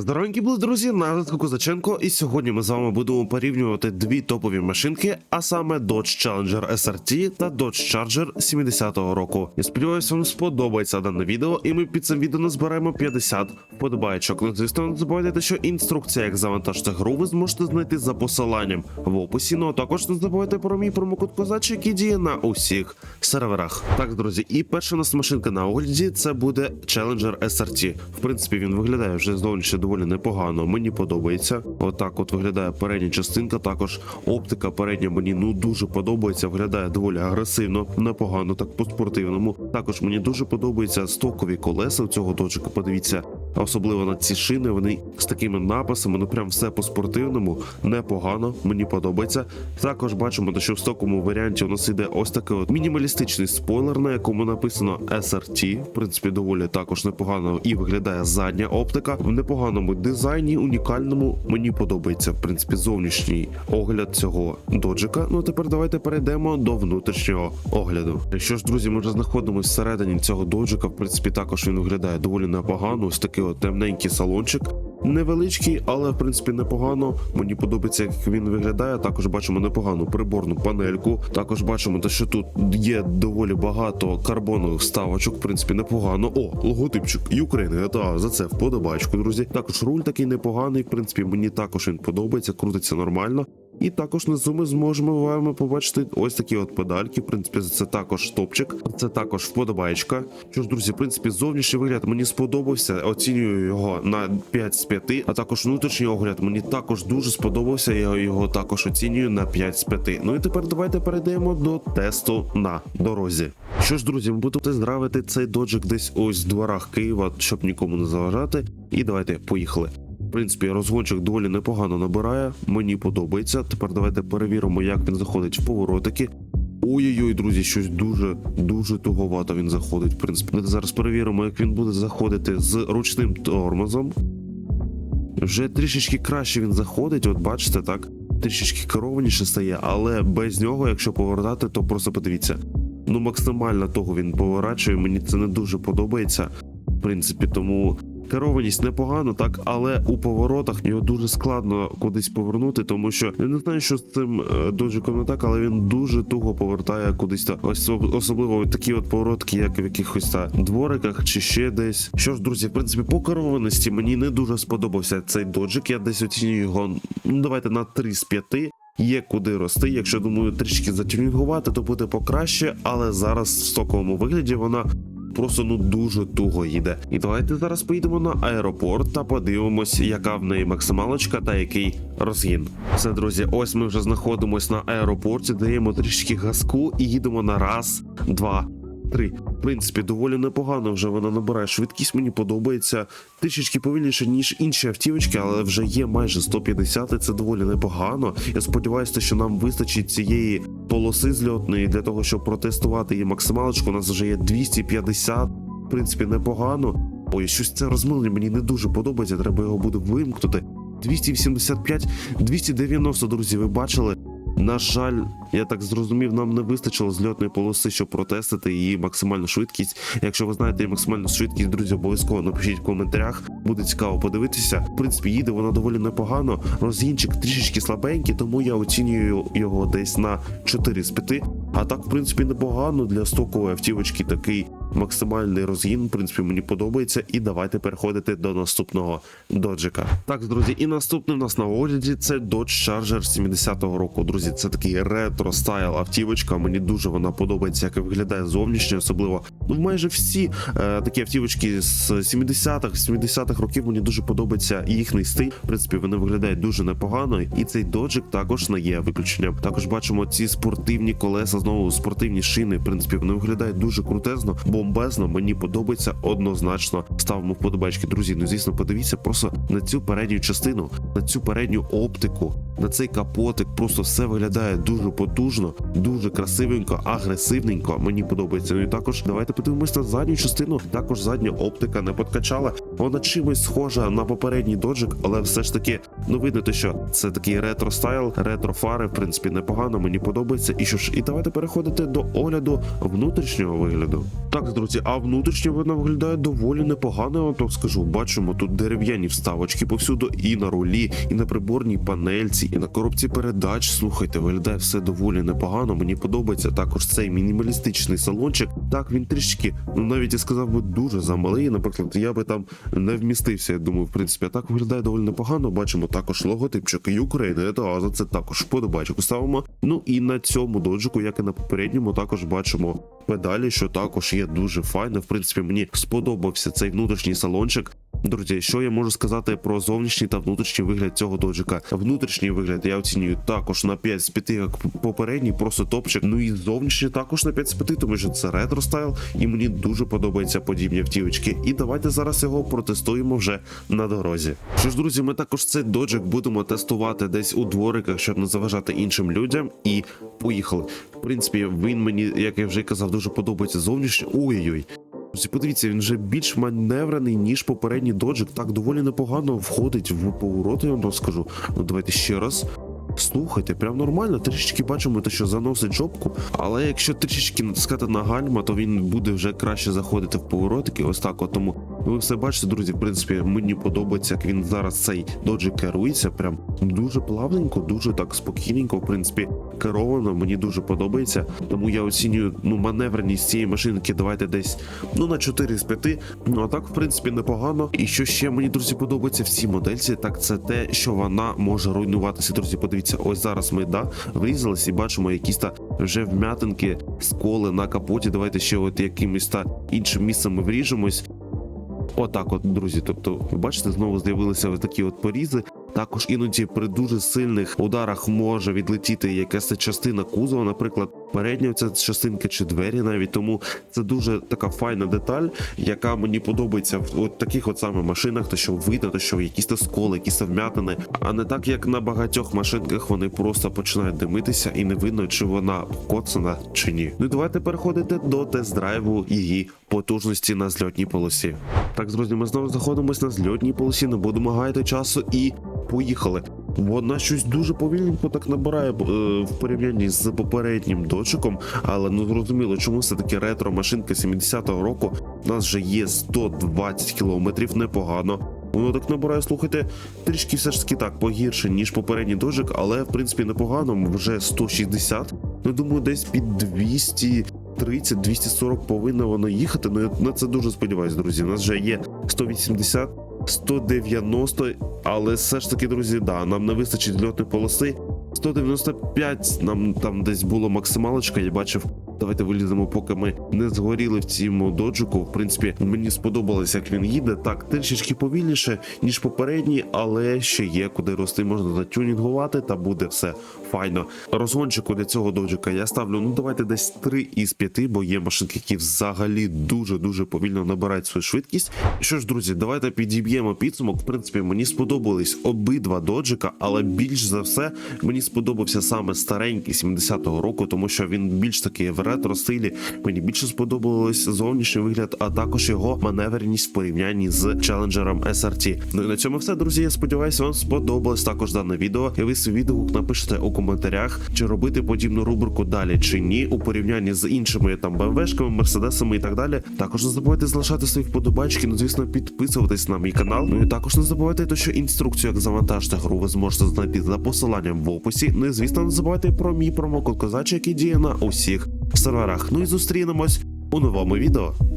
Здоровенькі були друзі, на Козаченко, і сьогодні ми з вами будемо порівнювати дві топові машинки, а саме Dodge Challenger SRT та Dodge Charger 70-го року. Я сподіваюся, вам сподобається дане відео, і ми під цим відео назбираємо 50 вподобайчок. Ну, звісно, не забувайте, що інструкція, як завантажити гру, ви зможете знайти за посиланням в описі. Ну а також не забувайте про мій промокод Козач, який діє на усіх серверах. Так, друзі, і перша у нас машинка на огляді це буде Challenger SRT. В принципі, він виглядає вже зовнішньо доволі непогано. Мені подобається. Отак, от виглядає передня частинка. Також оптика передня мені ну дуже подобається. Виглядає доволі агресивно, непогано, так по-спортивному. Також мені дуже подобаються стокові колеса у цього доджика. Подивіться, особливо на ці шини. Вони з такими написами. Ну прям все по-спортивному, непогано. Мені подобається. Також бачимо, що в стоковому варіанті у нас іде ось такий от мінімалістичний спойлер, на якому написано SRT. В принципі, доволі також непогано і виглядає задня оптика в непоганому дизайні, унікальному. Мені подобається в принципі зовнішній огляд цього доджика. Ну тепер давайте перейдемо до внутрішнього огляду. Що ж, друзі, ми вже знаходимося всередині цього доджика. В принципі, також він виглядає доволі непогано. Ось такий от темненький салончик. Невеличкий, але в принципі непогано. Мені подобається, як він виглядає. Також бачимо непогану приборну панельку. Також бачимо, те, що тут є доволі багато карбонових ставочок. В принципі, непогано. О, логотипчик України. Та за це вподобачку, друзі. Також руль такий непоганий. В принципі, мені також він подобається, крутиться нормально. І також внизу ми зможемо вами побачити ось такі от педальки. В принципі, це також топчик, це також вподобаєчка. Що ж, друзі, в принципі, зовнішній вигляд мені сподобався. Оцінюю його на 5 з 5. А також внутрішній огляд мені також дуже сподобався. Я його також оцінюю на 5 з 5. Ну і тепер давайте перейдемо до тесту на дорозі. Що ж, друзі, ми будемо здравити цей доджик десь ось в дворах Києва, щоб нікому не заважати. І давайте поїхали. В принципі, розгончик доволі непогано набирає. Мені подобається. Тепер давайте перевіримо, як він заходить в поворотики. Ой-ой-ой, друзі, щось дуже дуже туговато він заходить. В принципі, Давайте зараз перевіримо, як він буде заходити з ручним тормозом. Вже трішечки краще він заходить, от бачите, так? Трішечки керованіше стає, але без нього, якщо повертати, то просто подивіться. Ну, максимально того він поворачує. Мені це не дуже подобається. В принципі, тому керованість непогано, так, але у поворотах його дуже складно кудись повернути, тому що я не знаю, що з цим е, доджиком не так, але він дуже туго повертає кудись та особливо такі от поворотки, як в якихось та двориках чи ще десь. Що ж, друзі, в принципі, по керованості мені не дуже сподобався цей доджик. Я десь оцінюю його. Ну давайте на 3 з 5. Є куди рости. Якщо думаю, трішки затюнінгувати, то буде покраще, але зараз в стоковому вигляді вона просто ну дуже туго їде. І давайте зараз поїдемо на аеропорт та подивимось, яка в неї максималочка та який розгін. Все, друзі, ось ми вже знаходимось на аеропорті, даємо трішки газку і їдемо на раз, два. Три. В принципі, доволі непогано вже вона набирає швидкість, мені подобається. Трішечки повільніше, ніж інші автівочки, але вже є майже 150, і це доволі непогано. Я сподіваюся, що нам вистачить цієї полоси зльотної для того, щоб протестувати її максималочку. У нас вже є 250, в принципі, непогано. Ой, щось це розмилення мені не дуже подобається, треба його буде вимкнути. 285, 290, друзі, ви бачили? На жаль, я так зрозумів, нам не вистачило зльотної полоси, щоб протестити її максимальну швидкість. Якщо ви знаєте її максимальну швидкість, друзі, обов'язково напишіть в коментарях. Буде цікаво подивитися. В принципі, їде вона доволі непогано. Розгінчик трішечки слабенький, тому я оцінюю його десь на 4 з 5. А так, в принципі, непогано для стокової автівочки такий максимальний розгін. В принципі, мені подобається. І давайте переходити до наступного доджика. Так, друзі, і наступний у нас на огляді це Dodge Charger 70-го року. Друзі, це такий ретро стайл автівочка. Мені дуже вона подобається, як виглядає зовнішньо, особливо. Ну, майже всі е, такі автівочки з 70-х, 70-х років мені дуже подобається їхній стиль. В принципі, вони виглядають дуже непогано. І цей доджик також не є виключенням. Також бачимо ці спортивні колеса, знову спортивні шини. В принципі, вони виглядають дуже крутезно, бомбезно. Мені подобається однозначно. Ставимо вподобайки, друзі. Ну звісно, подивіться просто на цю передню частину, на цю передню оптику, на цей капотик. Просто все виглядає дуже потужно, дуже красивенько, агресивненько. Мені подобається. Ну і також давайте подивимось на задню частину. Також задня оптика не подкачала. Вона чимось схожа на попередній доджик, але все ж таки, ну видно те, що це такий ретро стайл, ретро фари, в принципі, непогано, мені подобається. І що ж, і давайте переходити до огляду внутрішнього вигляду. Так, друзі, а внутрішньо вона виглядає доволі непогано, я вам так скажу. Бачимо тут дерев'яні вставочки повсюду, і на рулі, і на приборній панельці, і на коробці передач. Слухайте, виглядає все доволі непогано. Мені подобається також цей мінімалістичний салончик. Так, він трішки, ну навіть я сказав би дуже замалий. Наприклад, я би там не вмістився. Я думаю, в принципі, а так виглядає доволі непогано. Бачимо також логотипчик України. Та Аза. це також подобачок ставимо. Ну і на цьому доджику, як і на попередньому, також бачимо педалі, що також є дуже файно. В принципі, мені сподобався цей внутрішній салончик. Друзі, що я можу сказати про зовнішній та внутрішній вигляд цього доджика? Внутрішній вигляд я оцінюю також на 5 з 5, як попередній, просто топчик. Ну і зовнішній також на 5 з 5, тому що це ретро стайл, і мені дуже подобаються подібні автівочки. І давайте зараз його протестуємо вже на дорозі. Що ж, друзі, ми також цей доджик будемо тестувати десь у двориках, щоб не заважати іншим людям. І поїхали. Принципі, він мені, як я вже казав, дуже подобається зовнішній. Ой-ой-ой. Подивіться, він вже більш маневрений, ніж попередній доджик. Так доволі непогано входить в повороти, я вам скажу. Ну давайте ще раз. Слухайте, прям нормально. Трішечки бачимо те, що заносить жопку. Але якщо трішечки натискати на гальма, то він буде вже краще заходити в поворотики. Ось так. От тому ви все бачите, друзі. В принципі, мені подобається, як він зараз цей доджик керується. Прям дуже плавненько, дуже так спокійненько. В принципі, керовано. Мені дуже подобається. Тому я оцінюю ну маневреність цієї машинки. Давайте десь ну на 4 з 5. Ну а так, в принципі, непогано. І що ще мені друзі подобається в цій модельці, так це те, що вона може руйнуватися. Друзі, подивіться, ось зараз ми да врізались і бачимо якісь та вже вмятинки, сколи на капоті. Давайте ще от якимось та іншим місцем ми вріжемось. Отак, от, друзі. Тобто, бачите, знову з'явилися такі от порізи. Також іноді при дуже сильних ударах може відлетіти якась частина кузова, наприклад, передня ця частинка чи двері навіть. Тому це дуже така файна деталь, яка мені подобається в от таких от саме машинах, то що видно, то що якісь то сколи, якісь вмятини, а не так, як на багатьох машинках вони просто починають димитися і не видно, чи вона коцана чи ні. Ну і давайте переходити до тест-драйву її потужності на зльотній полосі. Так, друзі, ми знову знаходимося на зльотній полосі, не будемо гаяти часу і поїхали. Вона щось дуже повільненько так набирає е, в порівнянні з попереднім дочиком, але ну зрозуміло, чому все таки ретро машинка 70-го року. У нас вже є 120 кілометрів, непогано. Воно так набирає, слухайте, трішки все ж таки так погірше, ніж попередній дожик, але в принципі непогано, вже 160. Ну думаю, десь під 200 30-240 повинно воно їхати. Ну я на це дуже сподіваюся, друзі. У нас вже є 180, 190, але все ж таки, друзі, да, нам не вистачить льотної полоси. 195 нам там десь було максималочка, я бачив. Давайте виліземо, поки ми не згоріли в цьому доджику. В принципі, мені сподобалось, як він їде. Так, трішечки повільніше, ніж попередній, але ще є куди рости, можна затюнінгувати, та буде все файно. Розгончику для цього доджика я ставлю, ну давайте десь 3 із 5, бо є машинки, які взагалі дуже-дуже повільно набирають свою швидкість. Що ж, друзі, давайте підіб'ємо підсумок. В принципі, мені сподобались обидва доджика, але більш за все мені сподобався саме старенький 70-го року, тому що він більш такий в ретро стилі. Мені більше сподобалось зовнішній вигляд, а також його маневреність в порівнянні з челенджером SRT. Ну і на цьому все, друзі. Я сподіваюся, вам сподобалось також дане відео. І ви свій відгук напишете у коментарях, чи робити подібну рубрику далі чи ні, у порівнянні з іншими там БМВшками, мерседесами і так далі. Також не забувайте залишати свої вподобайки, ну звісно, підписуватись на мій канал. Ну і також не забувайте, то що інструкцію, як завантажити гру, ви зможете знайти за посиланням в описі. Ну і звісно, не забувайте про мій промокод козачий, який діє на усіх серверах. Ну і зустрінемось у новому відео.